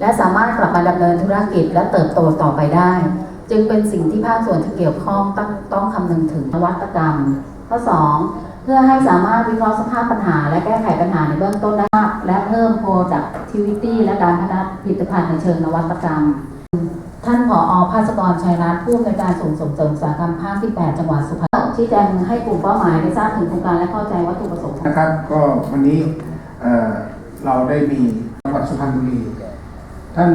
และสามารถกลับมาดำเนินธุรกิจและเติบโตต่อไปได้ จึงเป็นสิ่งที่ภาคส่วนที่เกี่ยวข้องต้องต้องคำนึงถึงนวัตกรรม ข้อ 2 เพื่อให้สามารถวิเคราะห์สภาพปัญหา และแก้ไขปัญหาในเบื้องต้นได้และเพิ่ม productivity และการพัฒนาผลิตภัณฑ์ในเชิงนวัตกรรม ท่านผอภาสกรชัยรัตน์ผู้อำนวยการส่งเสริมเสริมอุตสาหกรรมภาคที่ 8 จังหวัดสุพรรณชี้แจงให้กลุ่มเป้าหมายได้ทราบถึงโครงการและเข้าใจวัตถุประสงค์นะครับก็วันนี้เอ่อเราได้มีจังหวัดสุพรรณบุรี ท่าน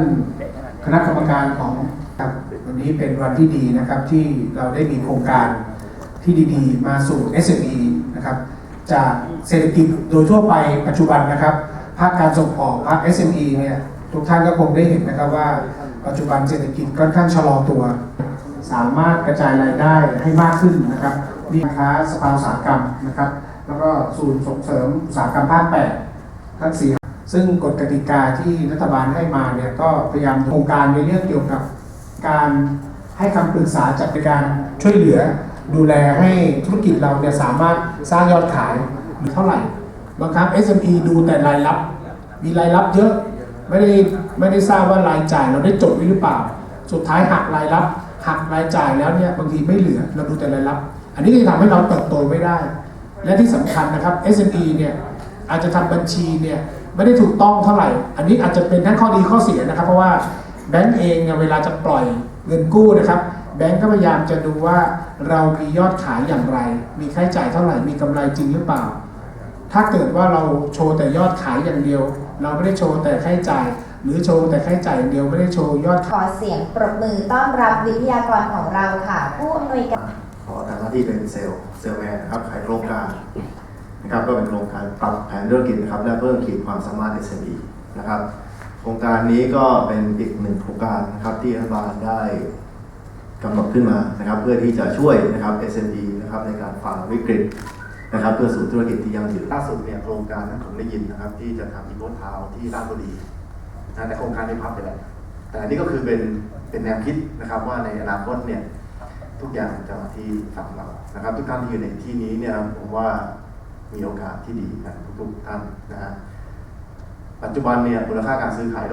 คณะกรรมการของครับวันนี้เป็นวันที่ดีนะครับที่เราได้มีโครงการที่ดีๆ มาสู่ SME นะครับจากเศรษฐกิจโดยทั่วไปปัจจุบันนะครับภาคการส่งออกภาค SME เนี่ยทุกท่านก็คงได้เห็นนะครับว่า ปัจจุบันเศรษฐกิจค่อนข้างชะลอตัว สามารถกระจายรายได้ให้มากขึ้นนะครับมีค้าสภาอุตสาหกรรมนะครับ แล้วก็ศูนย์ส่งเสริมอุตสาหกรรมภาคแปดทั้งสี่ ซึ่งกฎกติกาที่รัฐบาลให้มาเนี่ยก็พยายามโครงการในเรื่องเกี่ยวกับการให้คำปรึกษาจัดการช่วยเหลือ ดูแลให้ธุรกิจเราเนี่ยสามารถสร้างยอดขายเท่าไหร่บางครั้ง SME ดูแต่รายรับ มีรายรับเยอะไม่ได้ไม่ได้ทราบว่ารายจ่ายเราได้จดไว้หรือเปล่า สุดท้ายหักรายรับหักรายจ่ายแล้วเนี่ยบางทีไม่เหลือเราดูแต่รายรับ อันนี้จะทำให้เราเติบโตไม่ได้ และที่สำคัญนะครับ SME เนี่ยอาจจะทำบัญชีเนี่ย ไม่ได้ถูกต้องเท่าไหร่ อันนี้อาจจะเป็นทั้งข้อดีข้อเสียนะครับ เพราะว่าแบงก์เองเนี่ยเวลาจะปล่อยเงินกู้นะครับ แบงก์ก็พยายามจะดูว่าเรามียอดขายอย่างไร มีค่าใช้จ่ายเท่าไหร่ มีกำไรจริงหรือเปล่า ถ้าเกิดว่าเราโชว์แต่ยอดขายอย่างเดียว เราไม่ได้โชว์แต่ค่าใช้จ่าย หรือโชว์แต่ค่าใช้จ่ายอย่างเดียวไม่ได้โชว์ยอดขอเสียงปรบมือต้อนรับวิทยากรของเราค่ะ ผู้อำนวยการขอทำหน้าที่เป็นเซลล์เซลล์แมนนะครับขายโครงการ นะครับก็เป็นโครงการปรับแผนธุรกิจนะครับและเพิ่มขีดความสามารถ SME นะครับโครงการนี้ก็เป็นอีกหนึ่งโครงการนะครับที่รัฐบาลได้กำหนดขึ้นมานะครับ เพื่อที่จะช่วยนะครับ SME นะครับในการฝ่าวิกฤตนะครับเพื่อสู่ธุรกิจที่ยั่งยืนล่าสุดเนี่ยโครงการนั้นผมได้ยินนะครับ ที่จะทำอีโคทาวที่ราชบุรีนะแต่โครงการนี้พับไปแล้วแต่อันนี้ก็คือเป็นเป็นแนวคิดนะครับว่าในอนาคตเนี่ยทุกอย่างจะมาที่ฝั่งเรานะครับ ทุกท่านที่อยู่ในที่นี้เนี่ยผมว่า มีโอกาสที่ดีกันทุกๆท่านนะฮะปัจจุบันเนี่ยมูลค่าการซื้อขายระ